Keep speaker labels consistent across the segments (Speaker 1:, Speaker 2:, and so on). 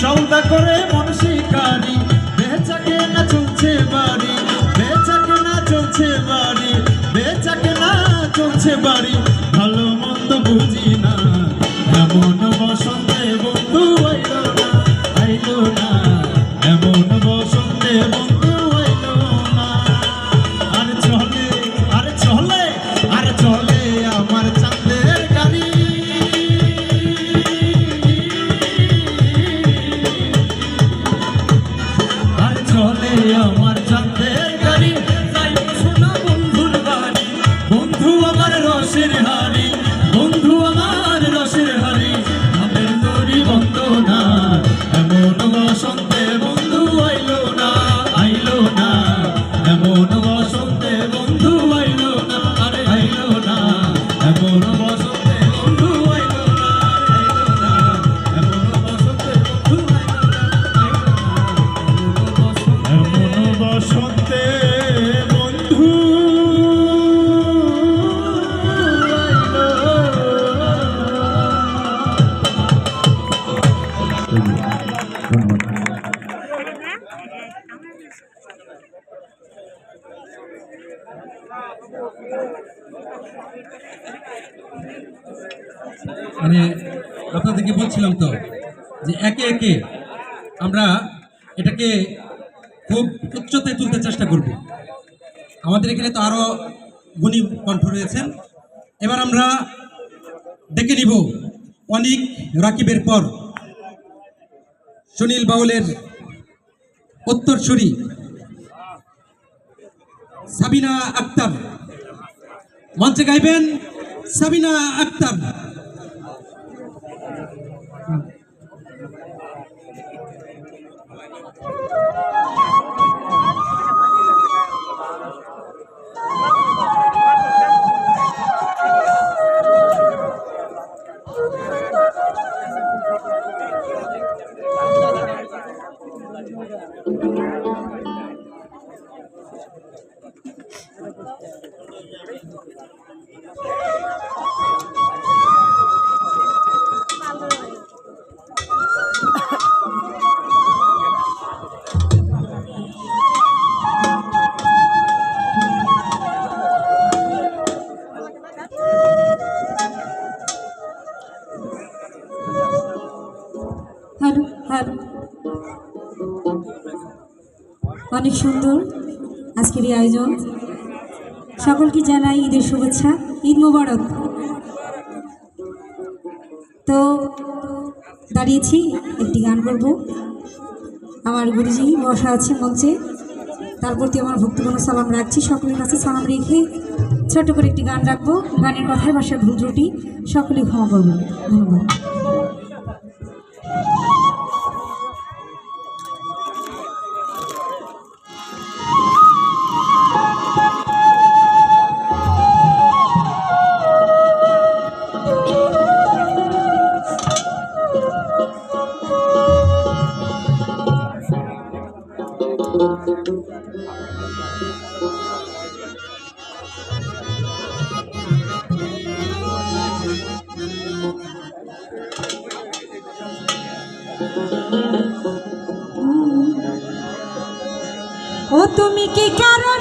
Speaker 1: সৌদা করে মন শিকারি বেচাকে না চলছে বাড়ি।
Speaker 2: মানে আপনাদেরকে বলছিলাম তো যে একে একে আমরা এটাকে খুব উচ্চতায় তুলতে চেষ্টা করব। আমাদের এখানে তো আরও গুণী কণ্ঠ রয়েছেন। এবার আমরা ডেকে নিব অনিক রাকিবের পর। সুনীল বাউলের উত্তরসূরি। সাবিনা আক্তার। মঞ্চে গাইবেন সাবিনা আক্তার।
Speaker 3: অনেক সুন্দর আজকের এই আয়োজন। সকলকে জানাই ঈদের শুভেচ্ছা। ঈদ মোবারক। তো দাঁড়িয়েছি, একটি গান করব। আমার গুরুজি বসা আছে মঞ্চে। তার প্রতি আমার ভক্তিপূর্ণ সালাম রাখছি। সকলের কাছে সালাম রেখে ছোট্ট করে একটি গান রাখব। গানের কথায় ভাষায় ভুল সকলেই ক্ষমা করব ধন্যবাদ। কি কারণে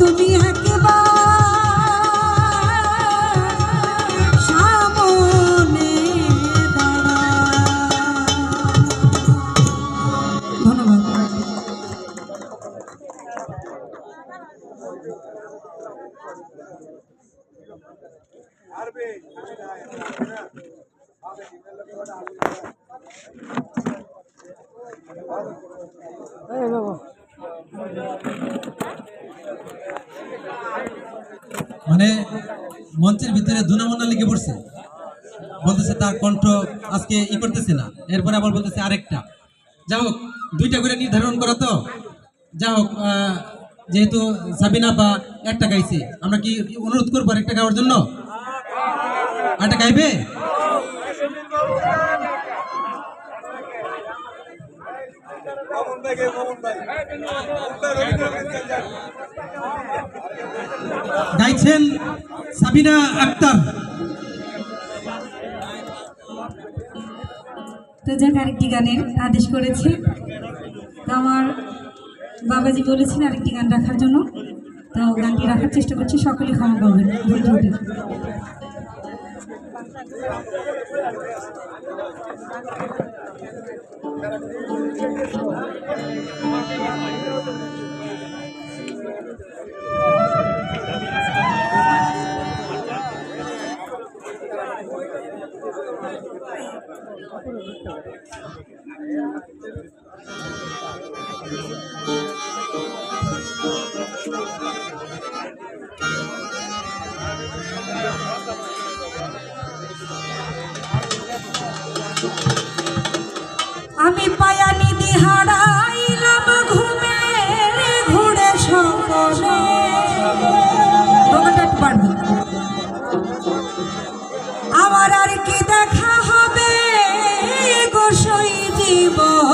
Speaker 3: তুমি সামনে ধন্যবাদ।
Speaker 2: আজকে ই করতেছি না। এরপরে আবার বলতেছে আরেকটা। যা হোক, দুইটা করে নির্ধারণ করা তো। যা হোক যেহেতু সাবিনা বা একটা গাইছে, আমরা কি অনুরোধ করব আরেকটা গাওয়ার জন্য? আরেকটা গাইবে? গাইছেন সাবিনা আক্তার।
Speaker 3: তোজাক আরেকটি গানের আদেশ করেছে। তো আমার বাবাজি বলেছেন আরেকটি গান রাখার জন্য। তো গানটি রাখার চেষ্টা করছি সকলে ক্ষমা করবেন। Thank you. フフフ。Bye.